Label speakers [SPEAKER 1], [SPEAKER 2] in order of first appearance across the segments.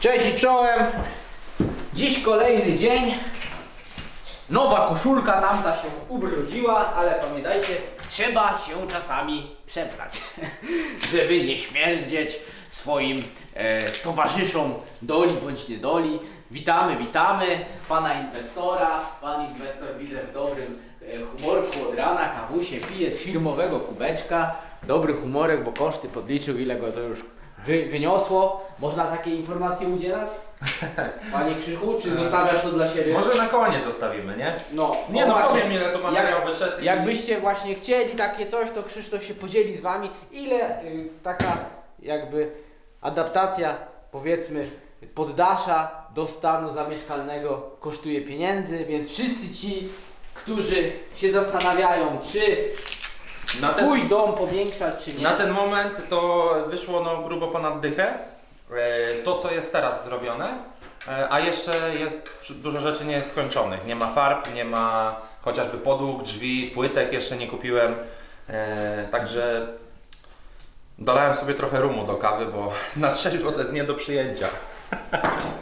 [SPEAKER 1] Cześć i czołem. Dziś kolejny dzień. Nowa koszulka tamta się ubrudziła, ale pamiętajcie, trzeba się czasami przebrać, żeby nie śmierdzieć swoim e, towarzyszom doli bądź niedoli. Witamy, witamy pana inwestora. Pan inwestor widzę w dobrym e, humorku od rana, kawusie pije z firmowego kubeczka. Dobry humorek, bo koszty podliczył, ile go to już wy, wyniosło. Można takie informacje udzielać? Panie Krzychu, czy zostawiasz to dla siebie?
[SPEAKER 2] Może na koniec zostawimy, nie?
[SPEAKER 1] No,
[SPEAKER 2] Nie no,
[SPEAKER 1] właśnie.
[SPEAKER 2] powiem ile to materiał
[SPEAKER 1] Jak-
[SPEAKER 2] wyszedł. i-
[SPEAKER 1] Jakbyście właśnie chcieli takie coś, to Krzysztof się podzieli z wami, ile y, taka jakby adaptacja, powiedzmy, poddasza do stanu zamieszkalnego kosztuje pieniędzy, więc wszyscy ci, którzy się zastanawiają, czy
[SPEAKER 2] Na ten,
[SPEAKER 1] swój dom powiększać, czy nie.
[SPEAKER 2] na ten moment to wyszło no grubo ponad dychę. E, To co jest teraz zrobione, e, a jeszcze jest dużo rzeczy nie jest skończonych. Nie ma farb, nie ma chociażby podłóg, drzwi, płytek jeszcze nie kupiłem. E, Także dolałem sobie trochę rumu do kawy, bo na trzeźwo to jest nie do przyjęcia.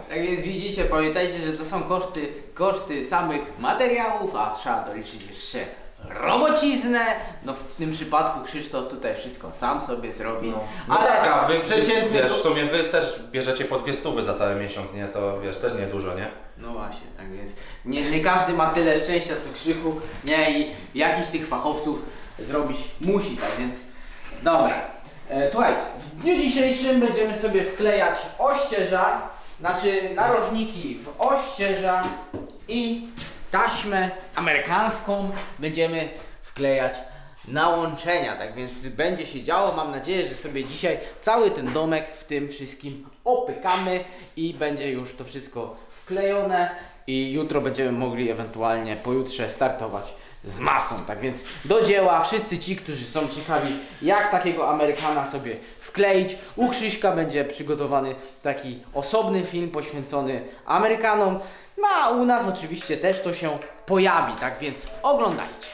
[SPEAKER 1] Tak więc widzicie, pamiętajcie, że to są koszty, koszty samych materiałów, a trzeba doliczyć jeszcze robociznę. No w tym przypadku Krzysztof tutaj wszystko sam sobie zrobi.
[SPEAKER 2] No, no
[SPEAKER 1] ale
[SPEAKER 2] tak, a wy,
[SPEAKER 1] przeciętny
[SPEAKER 2] wiesz, w sumie wy też bierzecie po dwie stówy za cały miesiąc, nie? To wiesz, też nie dużo, nie?
[SPEAKER 1] No właśnie, tak więc nie, nie każdy ma tyle szczęścia co Krzychu, nie i jakiś tych fachowców zrobić musi, tak więc dobra. E, słuchajcie, w dniu dzisiejszym będziemy sobie wklejać ościeża, znaczy narożniki w ościeża i taśmę amerykańską będziemy wklejać na łączenia, tak więc będzie się działo. Mam nadzieję, że sobie dzisiaj cały ten domek w tym wszystkim opykamy i będzie już to wszystko wklejone i jutro będziemy mogli ewentualnie pojutrze startować z masą. Tak więc do dzieła wszyscy ci, którzy są ciekawi jak takiego Amerykana sobie wkleić. U Krzyśka będzie przygotowany taki osobny film poświęcony Amerykanom. No a u nas oczywiście też to się pojawi, tak więc oglądajcie.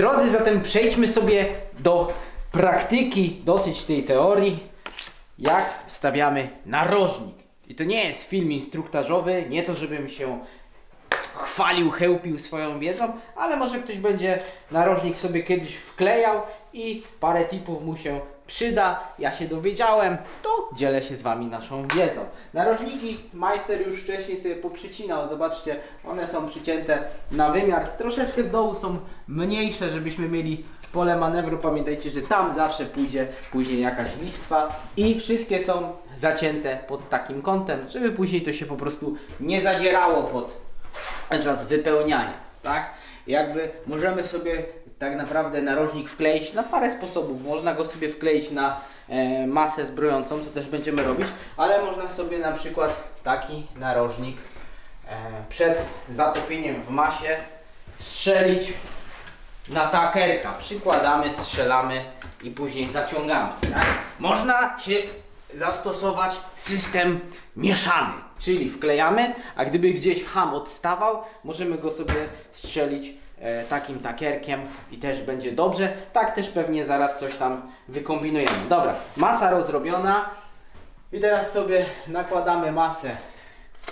[SPEAKER 1] Drodzy, zatem przejdźmy sobie do praktyki dosyć tej teorii, jak wstawiamy narożnik. I to nie jest film instruktażowy, nie to żebym się chwalił, chełpił swoją wiedzą, ale może ktoś będzie narożnik sobie kiedyś wklejał i parę tipów mu się przyda. Ja się dowiedziałem, to dzielę się z Wami naszą wiedzą. Narożniki majster już wcześniej sobie poprzycinał, zobaczcie, one są przycięte na wymiar. Troszeczkę z dołu są mniejsze, żebyśmy mieli pole manewru. Pamiętajcie, że tam zawsze pójdzie później jakaś listwa i wszystkie są zacięte pod takim kątem, żeby później to się po prostu nie zadzierało pod czas wypełniania, tak? Jakby możemy sobie tak naprawdę narożnik wkleić na parę sposobów. Można go sobie wkleić na e, masę zbrojącą, co też będziemy robić, ale można sobie na przykład taki narożnik e, przed zatopieniem w masie strzelić na takerka. Przykładamy, strzelamy i później zaciągamy. Tak? Można się zastosować system mieszany, czyli wklejamy, a gdyby gdzieś ham odstawał, możemy go sobie strzelić takim takierkiem i też będzie dobrze. Tak też pewnie zaraz coś tam wykombinujemy. Dobra, masa rozrobiona i teraz sobie nakładamy masę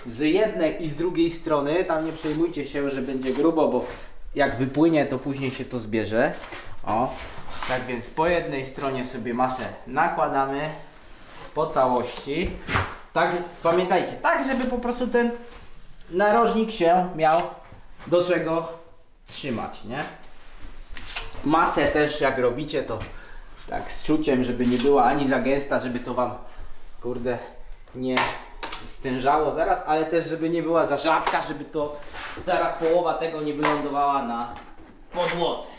[SPEAKER 1] z jednej i z drugiej strony. Tam nie przejmujcie się, że będzie grubo, bo jak wypłynie, to później się to zbierze. O, tak więc po jednej stronie sobie masę nakładamy po całości. Tak, pamiętajcie, tak żeby po prostu ten narożnik się miał do czego trzymać, nie? Masę też jak robicie to tak z czuciem, żeby nie była ani za gęsta, żeby to wam kurde nie stężało zaraz, ale też żeby nie była za rzadka, żeby to zaraz połowa tego nie wylądowała na podłodze. No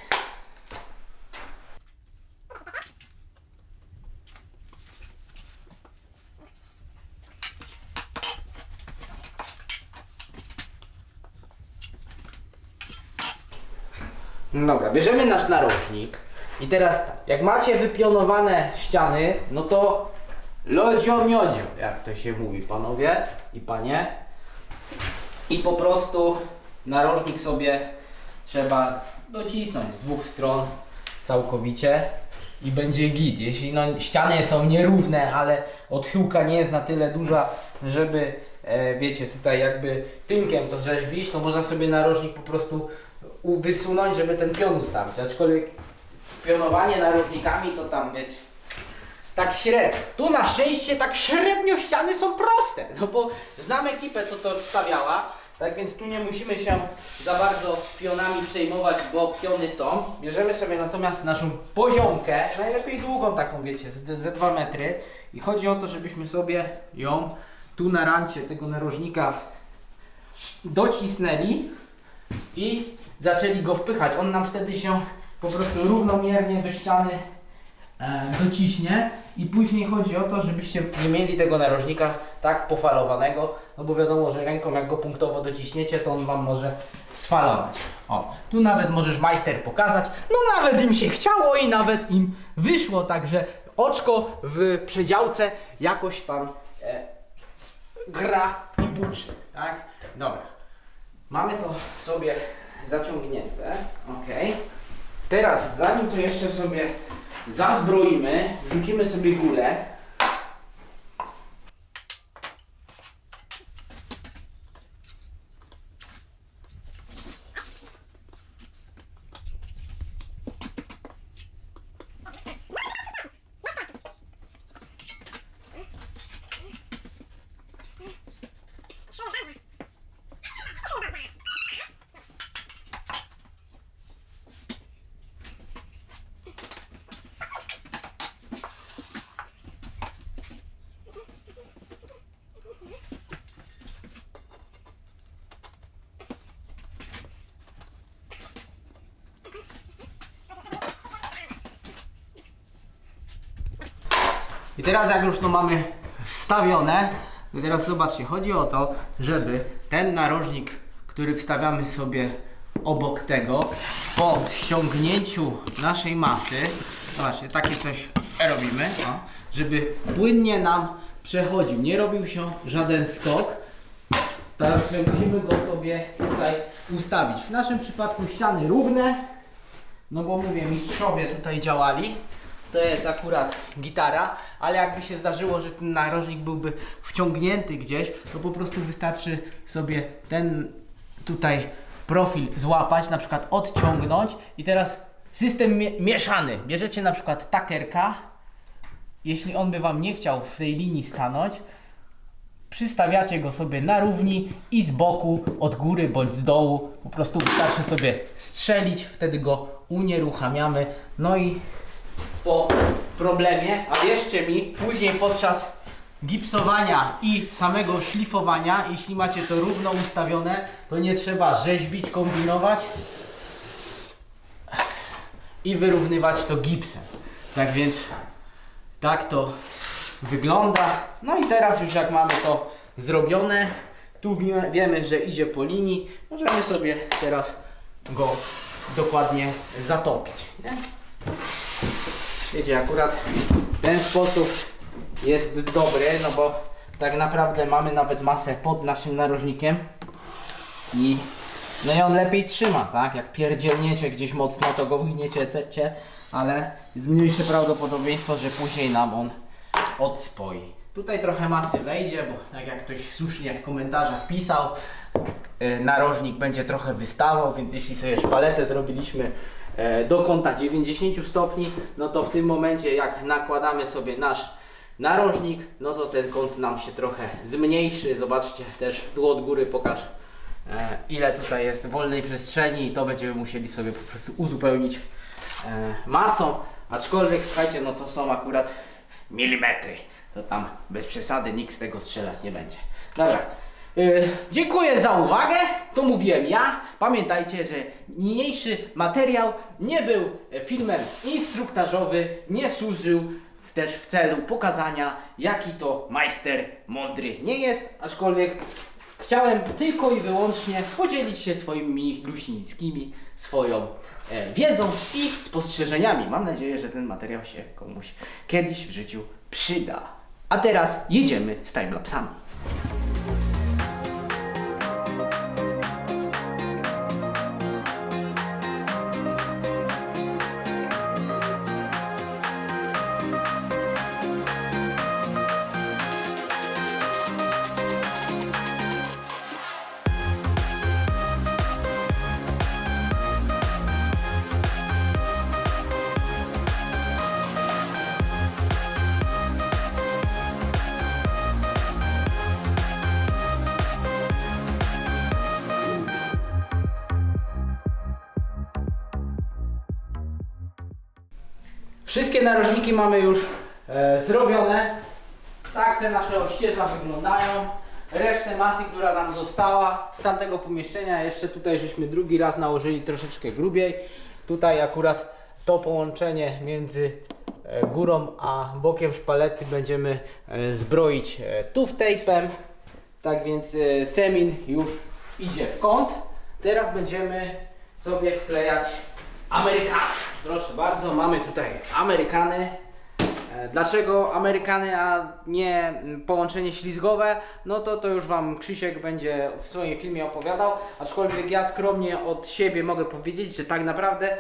[SPEAKER 1] dobra, bierzemy nasz narożnik i teraz tak, jak macie wypionowane ściany, no to lodzio miodzio, jak to się mówi panowie i panie. I po prostu narożnik sobie trzeba docisnąć z dwóch stron całkowicie i będzie git. Jeśli no, ściany są nierówne, ale odchyłka nie jest na tyle duża, żeby e, wiecie, tutaj jakby tynkiem to rzeźbić, to można sobie narożnik po prostu u- wysunąć, żeby ten pion ustawić. Aczkolwiek pionowanie narożnikami to tam wiecie. Tak średnio. Tu na szczęście tak średnio ściany są proste. No bo znam ekipę, co to stawiała. Tak więc tu nie musimy się za bardzo pionami przejmować, bo piony są. Bierzemy sobie natomiast naszą poziomkę, najlepiej długą taką, wiecie, z- ze 2 metry. I chodzi o to, żebyśmy sobie ją tu na rancie tego narożnika docisnęli i zaczęli go wpychać. On nam wtedy się po prostu równomiernie do ściany e, dociśnie i później chodzi o to, żebyście nie mieli tego narożnika tak pofalowanego, no bo wiadomo, że ręką jak go punktowo dociśniecie, to on Wam może sfalować. O, tu nawet możesz majster pokazać, no nawet im się chciało i nawet im wyszło, także oczko w przedziałce jakoś tam e, gra i buczy, tak? Dobra. Mamy to sobie zaciągnięte. Ok. Teraz, zanim to jeszcze sobie zazbroimy, wrzucimy sobie górę. I teraz jak już to mamy wstawione, to teraz zobaczcie, chodzi o to, żeby ten narożnik, który wstawiamy sobie obok tego, po ściągnięciu naszej masy, zobaczcie, takie coś robimy, o, żeby płynnie nam przechodził, nie robił się żaden skok, Także musimy go sobie tutaj ustawić. W naszym przypadku ściany równe, no bo mówię, mistrzowie tutaj działali. To jest akurat gitara, ale jakby się zdarzyło, że ten narożnik byłby wciągnięty gdzieś, to po prostu wystarczy sobie ten tutaj profil złapać, na przykład odciągnąć i teraz system mie- mieszany. Bierzecie na przykład takerka, jeśli on by Wam nie chciał w tej linii stanąć, przystawiacie go sobie na równi i z boku, od góry bądź z dołu. Po prostu wystarczy sobie strzelić, wtedy go unieruchamiamy. No i po problemie, a wierzcie mi, później podczas gipsowania i samego szlifowania, jeśli macie to równo ustawione, to nie trzeba rzeźbić, kombinować i wyrównywać to gipsem. Tak więc tak to wygląda. No i teraz już jak mamy to zrobione, tu wiemy, wiemy, że idzie po linii, możemy sobie teraz go dokładnie zatopić. Nie? Wiecie, akurat ten sposób jest dobry, no bo tak naprawdę mamy nawet masę pod naszym narożnikiem i no i on lepiej trzyma, tak? Jak pierdzielniecie gdzieś mocno, to go wygniecie, ale jest mniejsze prawdopodobieństwo, że później nam on odspoi. Tutaj trochę masy wejdzie, bo tak jak ktoś słusznie w komentarzach pisał, yy, narożnik będzie trochę wystawał, więc jeśli sobie szpaletę zrobiliśmy do kąta 90 stopni, no to w tym momencie jak nakładamy sobie nasz narożnik, no to ten kąt nam się trochę zmniejszy. Zobaczcie też tu od góry pokaż e, ile tutaj jest wolnej przestrzeni i to będziemy musieli sobie po prostu uzupełnić e, masą. Aczkolwiek słuchajcie, no to są akurat milimetry. To tam bez przesady nikt z tego strzelać nie będzie. Dobra. Yy, dziękuję za uwagę. To mówiłem ja. Pamiętajcie, że niniejszy materiał nie był e, filmem instruktażowy, nie służył też w celu pokazania, jaki to majster mądry nie jest, aczkolwiek chciałem tylko i wyłącznie podzielić się swoimi luśnickimi, swoją e, wiedzą i spostrzeżeniami. Mam nadzieję, że ten materiał się komuś kiedyś w życiu przyda. A teraz jedziemy z timelapsami. Wszystkie narożniki mamy już e, zrobione. Tak te nasze ościeża wyglądają. Resztę masy, która nam została z tamtego pomieszczenia, jeszcze tutaj żeśmy drugi raz nałożyli troszeczkę grubiej. Tutaj akurat to połączenie między e, górą a bokiem szpalety będziemy e, zbroić e, tuff. Tak więc semin już idzie w kąt. Teraz będziemy sobie wklejać Amerykany. Proszę bardzo, mamy tutaj Amerykany. E, Dlaczego Amerykany, a nie połączenie ślizgowe? No to to już Wam Krzysiek będzie w swoim filmie opowiadał. Aczkolwiek ja skromnie od siebie mogę powiedzieć, że tak naprawdę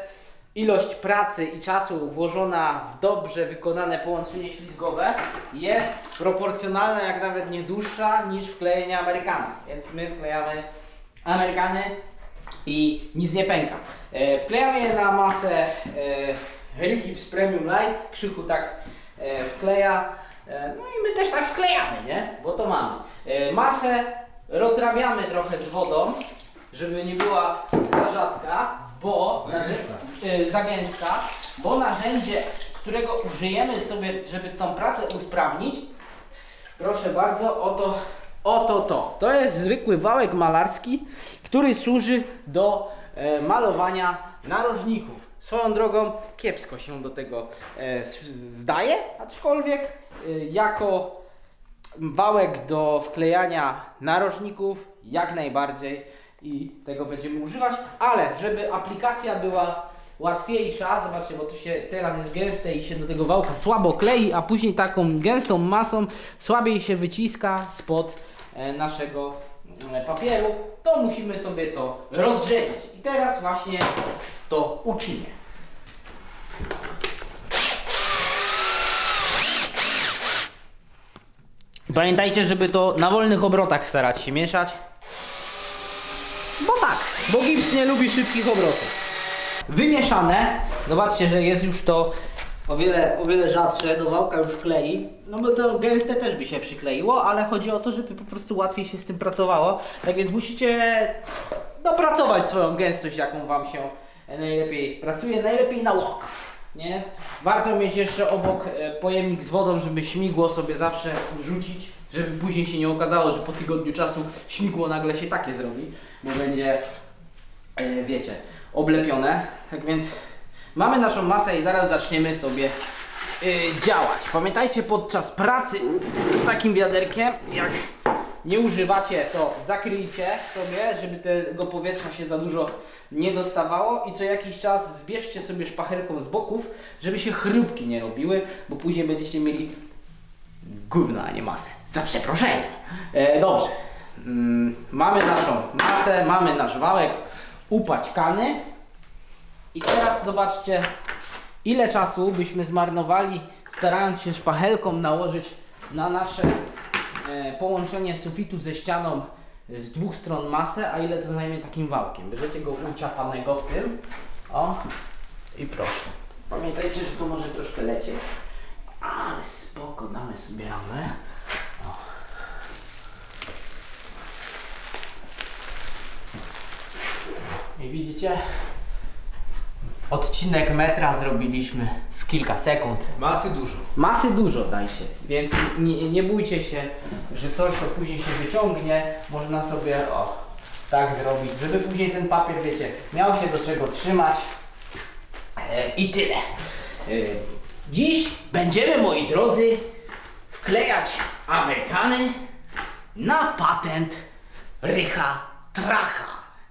[SPEAKER 1] ilość pracy i czasu włożona w dobrze wykonane połączenie ślizgowe jest proporcjonalna, jak nawet nie dłuższa niż wklejenie Amerykana. Więc my wklejamy Amerykany i nic nie pęka. E, wklejamy je na masę e, Rigips Premium Light. Krzychu tak e, wkleja. No i my też tak wklejamy, nie? Bo to mamy. Masę rozrabiamy trochę z wodą, żeby nie była za rzadka, bo narzę- e, za gęsta, bo narzędzie, którego użyjemy sobie, żeby tą pracę usprawnić, Proszę bardzo, oto, oto to. To jest zwykły wałek malarski, który służy do e, malowania narożników. Swoją drogą kiepsko się do tego e, zdaje, aczkolwiek e, jako wałek do wklejania narożników jak najbardziej i tego będziemy używać, ale żeby aplikacja była łatwiejsza, zobaczcie, bo tu się teraz jest gęste i się do tego wałka słabo klei, a później taką gęstą masą słabiej się wyciska spod e, naszego e, papieru, to musimy sobie to rozrzedzać. I teraz właśnie to uczynię. Pamiętajcie, żeby to na wolnych obrotach starać się mieszać. Bo tak, bo gips nie lubi szybkich obrotów. Wymieszane, zobaczcie, że jest już to o wiele, o wiele rzadsze, do wałka już klei. No bo to gęste też by się przykleiło, ale chodzi o to, żeby po prostu łatwiej się z tym pracowało. Tak więc musicie dopracować swoją gęstość, jaką wam się najlepiej pracuje, najlepiej na łokach. Nie? Warto mieć jeszcze obok e, pojemnik z wodą, żeby śmigło sobie zawsze rzucić, żeby później się nie okazało, że po tygodniu czasu śmigło nagle się takie zrobi, bo będzie, e, wiecie, oblepione. Tak więc mamy naszą masę i zaraz zaczniemy sobie e, działać. Pamiętajcie podczas pracy z takim wiaderkiem, jak nie używacie, to zakryjcie sobie, żeby tego powietrza się za dużo nie dostawało i co jakiś czas zbierzcie sobie szpachelką z boków, żeby się chrupki nie robiły, bo później będziecie mieli gówno, a nie masę. Za. E, dobrze. Mm, mamy naszą masę, mamy nasz wałek upaćkany i teraz zobaczcie, ile czasu byśmy zmarnowali, starając się szpachelką nałożyć na nasze e, połączenie sufitu ze ścianą e, z dwóch stron masę, a ile to zajmie takim wałkiem. Bierzecie go uciapanego w tym, o, i proszę. Pamiętajcie, że to może troszkę lecieć, ale spoko, damy sobie. I widzicie? Odcinek metra zrobiliśmy w kilka sekund.
[SPEAKER 3] Masy dużo.
[SPEAKER 1] Masy dużo dajcie, więc nie, nie bójcie się, że coś to później się wyciągnie. Można sobie o tak zrobić, żeby później ten papier, wiecie, miał się do czego trzymać. E, I tyle. E, dziś będziemy, moi drodzy, wklejać Amerykany na patent Rycha Tracha.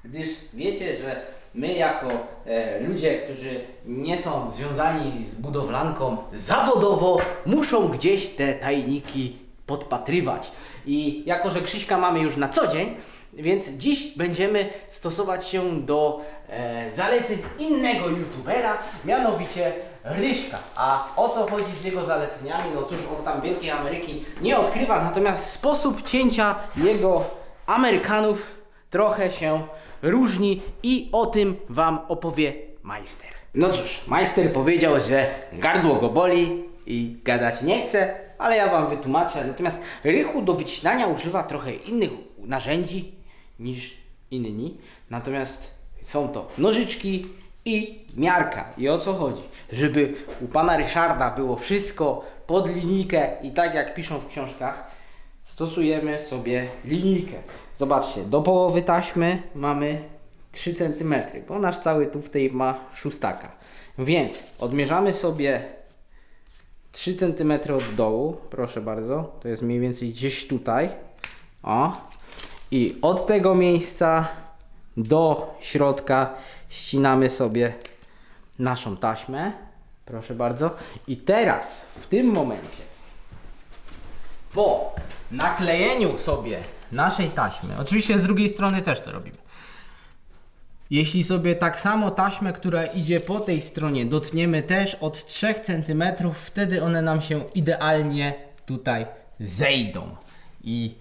[SPEAKER 1] Gdyż wiecie, że my jako e, ludzie, którzy nie są związani z budowlanką zawodowo, muszą gdzieś te tajniki podpatrywać. I jako, że Krzyśka mamy już na co dzień, więc dziś będziemy stosować się do e, zaleceń innego youtubera, mianowicie Ryśka. A o co chodzi z jego zaleceniami? No cóż, on tam Wielkiej Ameryki nie odkrywa, natomiast sposób cięcia jego Amerykanów trochę się różni i o tym Wam opowie majster. No cóż, majster powiedział, że gardło go boli i gadać nie chce, ale ja Wam wytłumaczę. Natomiast Rychu do wycinania używa trochę innych narzędzi niż inni. Natomiast są to nożyczki i miarka. I o co chodzi? Żeby u pana Ryszarda było wszystko pod linijkę i tak jak piszą w książkach, stosujemy sobie linijkę. Zobaczcie, do połowy taśmy mamy 3 cm, bo nasz cały tu w tej ma szóstaka. Więc odmierzamy sobie 3 cm od dołu, proszę bardzo, to jest mniej więcej gdzieś tutaj. O. I od tego miejsca do środka ścinamy sobie naszą taśmę. Proszę bardzo. I teraz w tym momencie po naklejeniu sobie naszej taśmy, oczywiście z drugiej strony też to robimy. Jeśli sobie tak samo taśmę, która idzie po tej stronie, dotniemy też od 3 cm, wtedy one nam się idealnie tutaj zejdą. I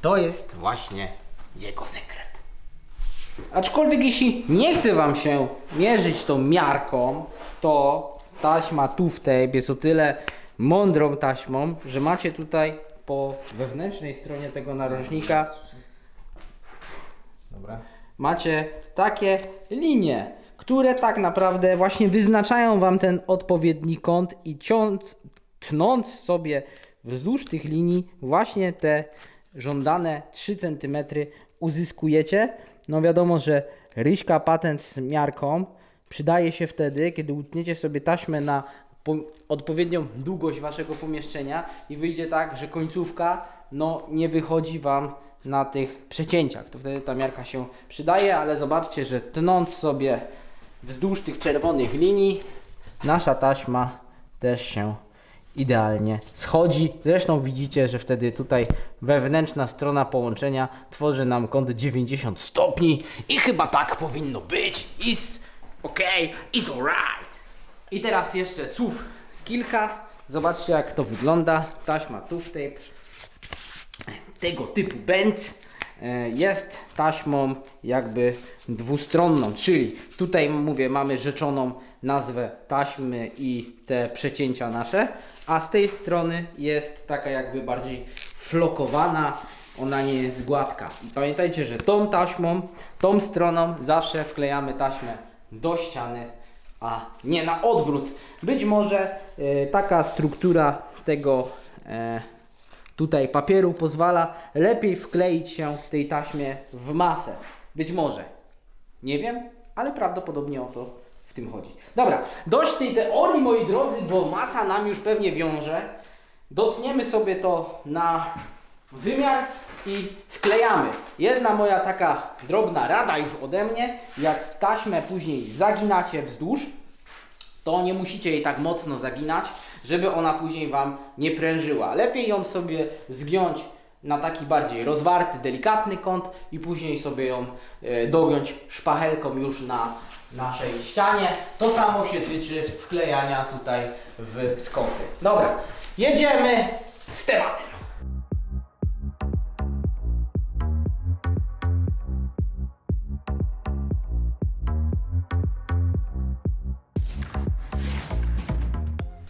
[SPEAKER 1] to jest właśnie jego sekret. Aczkolwiek jeśli nie chce Wam się mierzyć tą miarką, to taśma Tuftape jest o tyle mądrą taśmą, że macie tutaj po wewnętrznej stronie tego narożnika Dobra. Macie takie linie, które tak naprawdę właśnie wyznaczają Wam ten odpowiedni kąt i ciąc, tnąc sobie wzdłuż tych linii właśnie te żądane 3 cm uzyskujecie. No wiadomo, że ryśka patent z miarką przydaje się wtedy, kiedy utniecie sobie taśmę na odpowiednią długość Waszego pomieszczenia i wyjdzie tak, że końcówka no, nie wychodzi Wam na tych przecięciach. To wtedy ta miarka się przydaje, ale zobaczcie, że tnąc sobie wzdłuż tych czerwonych linii, nasza taśma też się idealnie schodzi. Zresztą widzicie, że wtedy tutaj wewnętrzna strona połączenia tworzy nam kąt 90 stopni i chyba tak powinno być. Is ok, is alright. I teraz jeszcze słów kilka. Zobaczcie jak to wygląda. Taśma Tuftape tego typu benz e, jest taśmą jakby dwustronną, czyli tutaj mówię mamy rzeczoną nazwę taśmy i te przecięcia nasze, a z tej strony jest taka jakby bardziej flokowana, ona nie jest gładka. I pamiętajcie, że tą taśmą, tą stroną zawsze wklejamy taśmę do ściany, a nie na odwrót. Być może e, taka struktura tego e, tutaj papieru pozwala lepiej wkleić się tej taśmie w masę. Być może. Nie wiem, ale prawdopodobnie o to w tym chodzi. Dobra, dość tej teorii, moi drodzy, bo masa nam już pewnie wiąże. Dotniemy sobie to na wymiar i wklejamy. Jedna moja taka drobna rada już ode mnie, jak taśmę później zaginacie wzdłuż, to nie musicie jej tak mocno zaginać, żeby ona później Wam nie prężyła. Lepiej ją sobie zgiąć na taki bardziej rozwarty, delikatny kąt i później sobie ją e, dogiąć szpachelką już na naszej ścianie. To samo się tyczy wklejania tutaj w skosy. Dobra, jedziemy z tematem.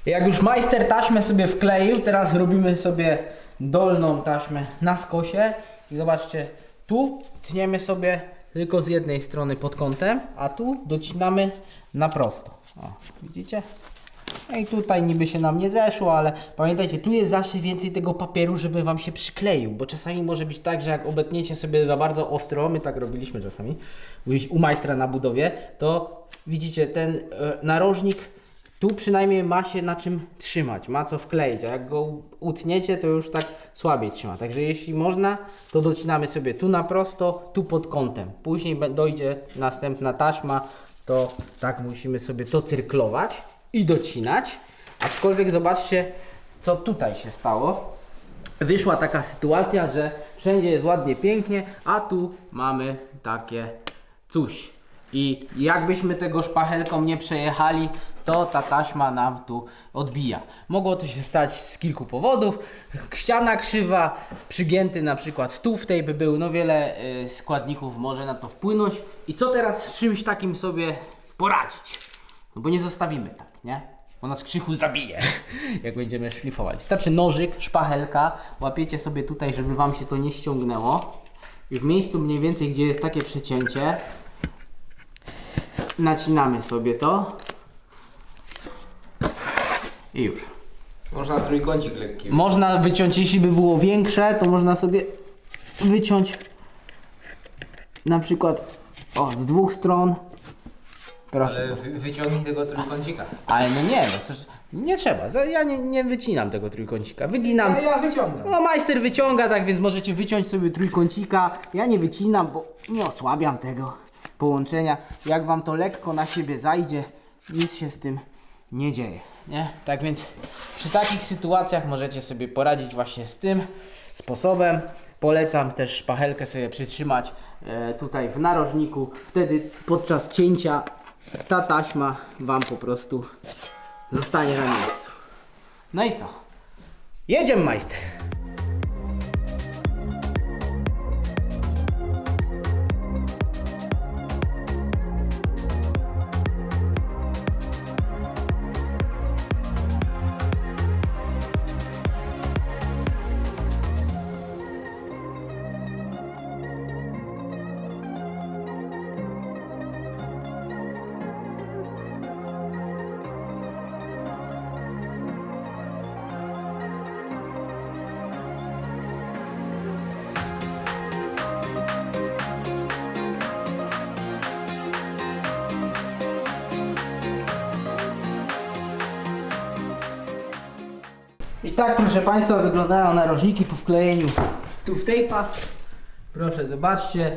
[SPEAKER 1] Jak już majster taśmę sobie wkleił, teraz robimy sobie dolną taśmę na skosie i zobaczcie, tu tniemy sobie tylko z jednej strony pod kątem, a tu docinamy na prosto. O, widzicie? No i tutaj niby się nam nie zeszło, ale pamiętajcie, tu jest zawsze więcej tego papieru, żeby wam się przykleił, bo czasami może być tak, że jak obetniecie sobie za bardzo ostro, my tak robiliśmy czasami, u majstra na budowie, to widzicie, ten e, narożnik tu przynajmniej ma się na czym trzymać, ma co wkleić, a jak go utniecie, to już tak słabiej trzyma. Także jeśli można, to docinamy sobie tu na prosto, tu pod kątem. Później dojdzie następna taśma, to tak musimy sobie to cyrklować i docinać. Aczkolwiek zobaczcie, co tutaj się stało. Wyszła taka sytuacja, że wszędzie jest ładnie, pięknie, a tu mamy takie coś. I jakbyśmy tego szpachelką nie przejechali, to ta taśma nam tu odbija. Mogło to się stać z kilku powodów. Ściana krzywa, przygięty na przykład tu w tej by był, no wiele y, składników może na to wpłynąć. I co teraz z czymś takim sobie poradzić? No bo nie zostawimy tak, nie? Bo nas krzychu zabije, jak będziemy szlifować. Wystarczy nożyk, szpachelka, łapiecie sobie tutaj, żeby wam się to nie ściągnęło. I w miejscu mniej więcej, gdzie jest takie przecięcie, nacinamy sobie to. I już.
[SPEAKER 3] Można trójkącik lekki.
[SPEAKER 1] Można wyciąć, jeśli by było większe, to można sobie wyciąć na przykład o, z dwóch stron. Proszę.
[SPEAKER 3] Ale wy, wyciągnij tego trójkącika.
[SPEAKER 1] Ale no nie, no to, nie trzeba. Za- Ja nie, nie wycinam tego trójkącika. Wyginam.
[SPEAKER 3] Ja wyciągam.
[SPEAKER 1] No majster wyciąga, tak więc możecie wyciąć sobie trójkącika. Ja nie wycinam, bo nie osłabiam tego połączenia. Jak wam to lekko na siebie zajdzie, nic się z tym nie dzieje. Nie? Tak więc przy takich sytuacjach możecie sobie poradzić właśnie z tym sposobem. Polecam też szpachelkę sobie przytrzymać e, tutaj w narożniku. Wtedy podczas cięcia ta taśma wam po prostu zostanie na miejscu. No i co? Jedziemy majster. Proszę Państwa, wyglądają narożniki po wklejeniu tu w tejpa. Proszę, zobaczcie.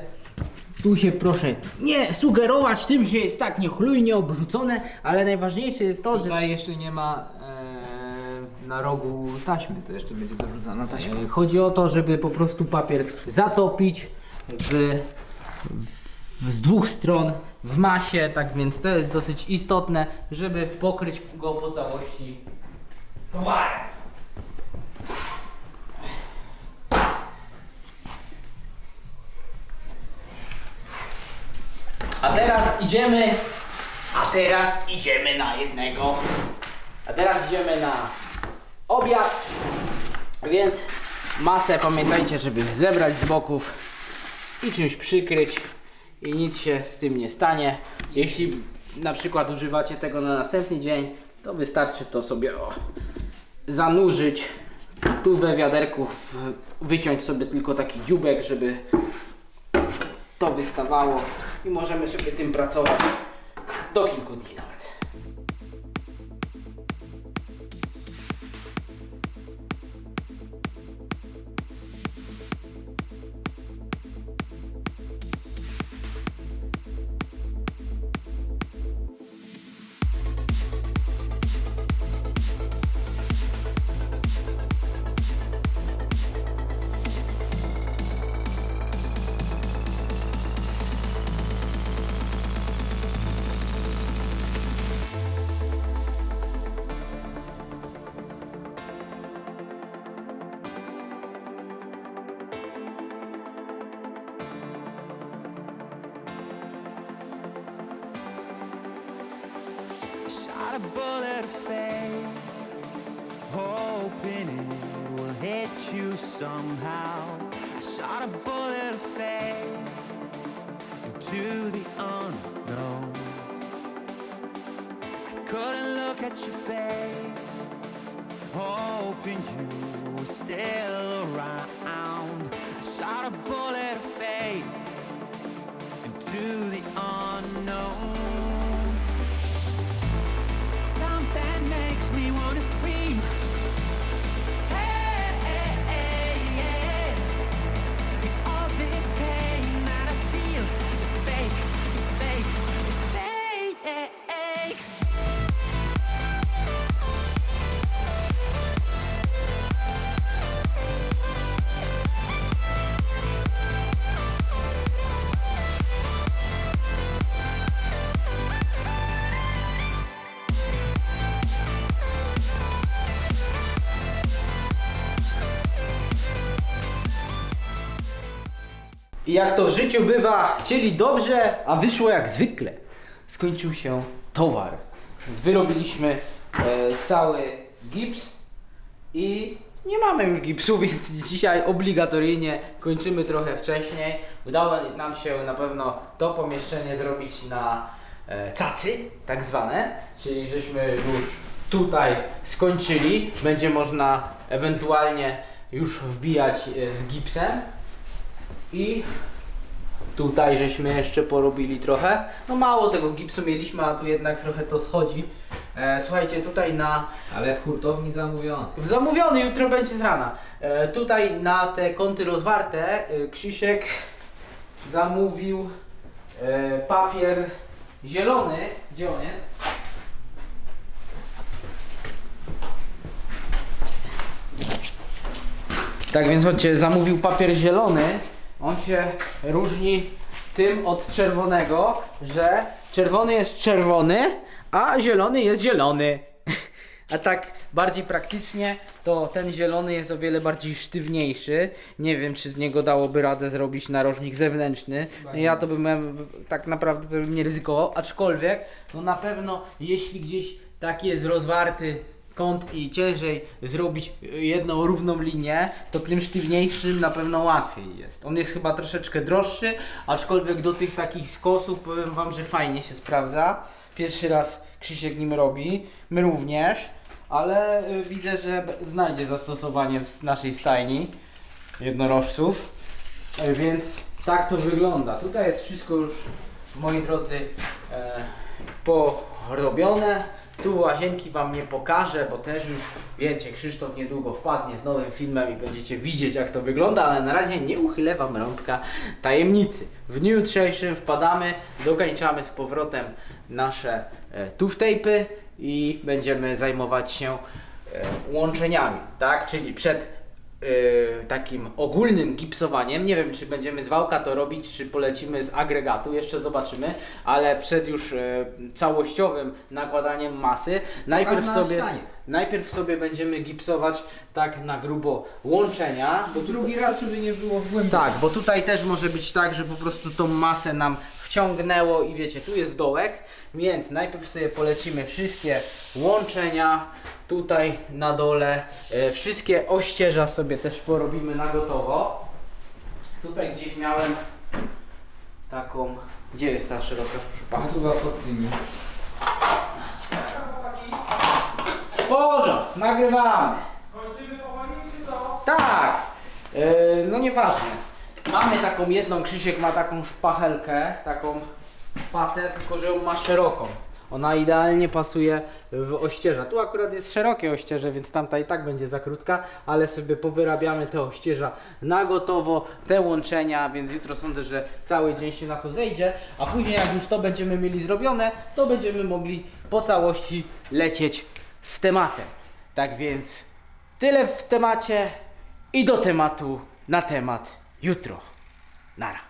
[SPEAKER 1] Tu się proszę nie sugerować tym, że jest tak niechlujnie obrzucone, ale najważniejsze jest to, że
[SPEAKER 3] Tutaj jeszcze nie ma e, na rogu taśmy, to jeszcze będzie dorzucana taśma.
[SPEAKER 1] e, chodzi o to, żeby po prostu papier zatopić w, w, z dwóch stron w masie, tak więc to jest dosyć istotne, żeby pokryć go po całości towarem. A teraz idziemy. A teraz idziemy na jednego. A teraz idziemy na obiad. Więc masę pamiętajcie, żeby zebrać z boków i czymś przykryć i nic się z tym nie stanie. Jeśli na przykład używacie tego na następny dzień, to wystarczy to sobie o, zanurzyć tu we wiaderku, w, wyciąć sobie tylko taki dziubek, żeby to wystawało i możemy sobie tym pracować do kilku dni
[SPEAKER 4] hit you somehow. I shot a bullet of fate, into the unknown. I couldn't look at your face, hoping you were still around. I shot a bullet of faith into the unknown. Something makes me wanna scream. I
[SPEAKER 1] jak to w życiu bywa, chcieli dobrze, a wyszło jak zwykle. Skończył się towar. Więc wyrobiliśmy e, cały gips i nie mamy już gipsu, więc dzisiaj obligatoryjnie kończymy trochę wcześniej. Udało nam się na pewno to pomieszczenie zrobić na e, cacy, tak zwane, czyli żeśmy już tutaj skończyli. Będzie można ewentualnie już wbijać e, z gipsem. I tutaj żeśmy jeszcze porobili trochę. No mało tego gipsu mieliśmy, a tu jednak trochę to schodzi. E, słuchajcie, tutaj na.
[SPEAKER 3] Ale w hurtowni zamówione.
[SPEAKER 1] W zamówiony jutro będzie z rana. E, tutaj na te kąty rozwarte e, Krzysiek zamówił e, papier zielony. Gdzie on jest? Tak więc chodźcie, zamówił papier zielony. On się różni tym od czerwonego, że czerwony jest czerwony, a zielony jest zielony. A tak bardziej praktycznie, to ten zielony jest o wiele bardziej sztywniejszy. Nie wiem, czy z niego dałoby radę zrobić narożnik zewnętrzny. Ja to bym tak naprawdę to bym nie ryzykował, aczkolwiek no na pewno jeśli gdzieś taki jest rozwarty kąt i ciężej zrobić jedną równą linię, to tym sztywniejszym na pewno łatwiej jest. On jest chyba troszeczkę droższy, aczkolwiek do tych takich skosów powiem Wam, że fajnie się sprawdza. Pierwszy raz Krzysiek nim robi, my również, ale y, widzę, że znajdzie zastosowanie w naszej stajni jednorożców, Y, więc tak to wygląda. Tutaj jest wszystko już, moi drodzy, e, porobione. Tu łazienki Wam nie pokażę, bo też już wiecie, Krzysztof niedługo wpadnie z nowym filmem i będziecie widzieć jak to wygląda, ale na razie nie uchylę Wam rąbka tajemnicy. W dniu jutrzejszym wpadamy, dokończamy z powrotem nasze e, i będziemy zajmować się e, łączeniami, tak? Czyli przed y, takim ogólnym gipsowaniem. Nie wiem, czy będziemy z wałka to robić, czy polecimy z agregatu, jeszcze zobaczymy, ale przed już y, całościowym nakładaniem masy, najpierw
[SPEAKER 3] na
[SPEAKER 1] sobie,
[SPEAKER 3] ścianie.
[SPEAKER 1] Najpierw sobie będziemy gipsować tak na grubo łączenia.
[SPEAKER 3] Bo drugi raz, żeby nie było w głębi.
[SPEAKER 1] Tak, bo tutaj też może być tak, że po prostu tą masę nam wciągnęło i wiecie, tu jest dołek, więc najpierw sobie polecimy wszystkie łączenia tutaj na dole, e, wszystkie ościeża sobie też porobimy na gotowo. Tutaj gdzieś miałem taką, gdzie jest ta szeroka
[SPEAKER 3] A
[SPEAKER 1] szpachla?
[SPEAKER 3] tu pod tymi.
[SPEAKER 1] Porząd, nagrywamy. Kończymy powoli czy co? Tak, e, no nieważne. Mamy taką jedną, Krzysiek ma taką szpachelkę, taką pasę, tylko że ją ma szeroką. Ona idealnie pasuje w ościeża. Tu akurat jest szerokie ościeże, więc tamta i tak będzie za krótka, ale sobie powyrabiamy te ościeża na gotowo, te łączenia, więc jutro sądzę, że cały dzień się na to zejdzie, a później jak już to będziemy mieli zrobione, to będziemy mogli po całości lecieć z tematem. Tak więc tyle w temacie i do tematu na temat jutro. Nara.